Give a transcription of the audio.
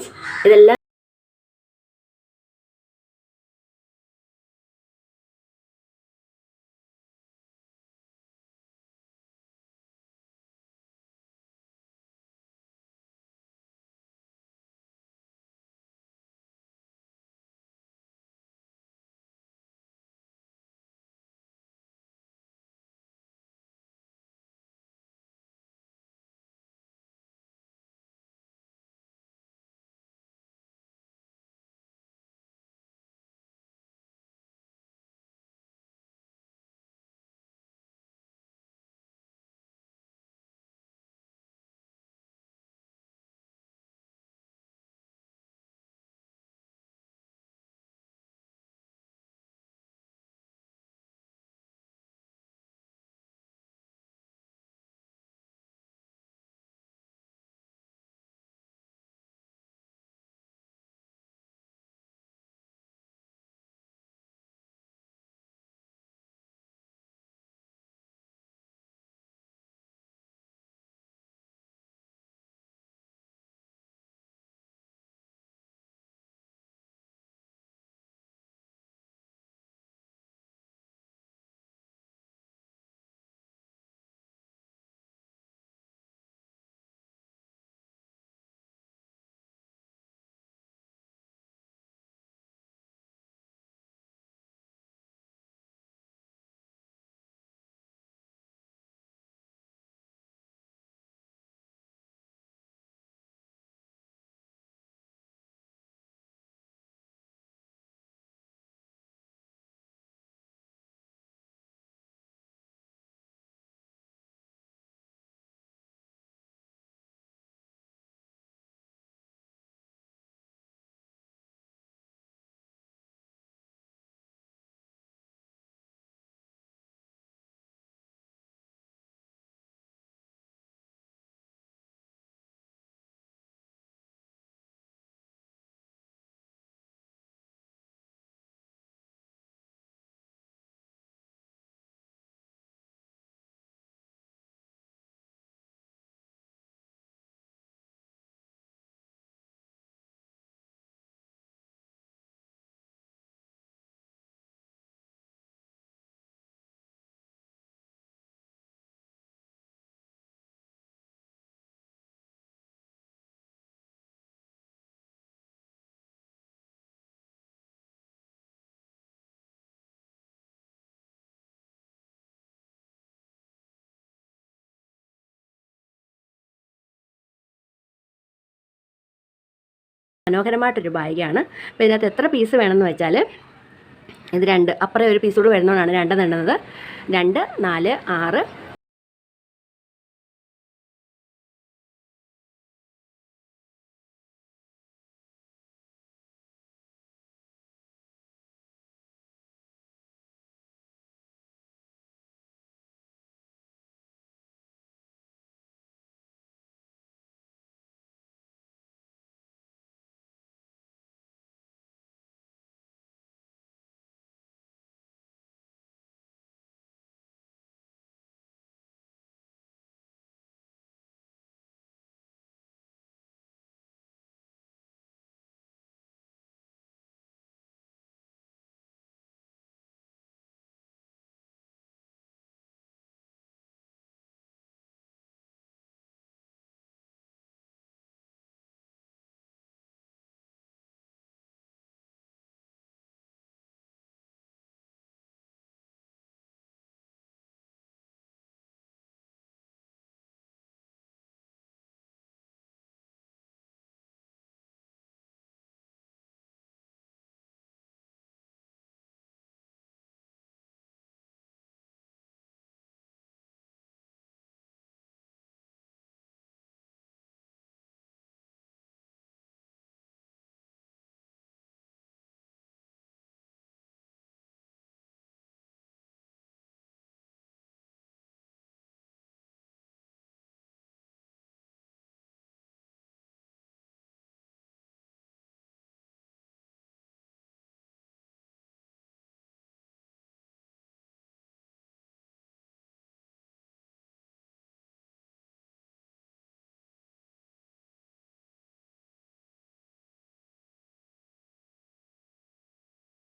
friends, മനോഹരമായിട്ടൊരു ബാഗാണ്. അപ്പോൾ ഇതിനകത്ത് എത്ര പീസ് വേണമെന്ന് വെച്ചാൽ ഇത് രണ്ട് അപ്പുറം ഒരു പീസ് കൂടെ വരുന്നതുകൊണ്ടാണ് രണ്ട് എണ്ണുന്നത് രണ്ട് നാല് ആറ്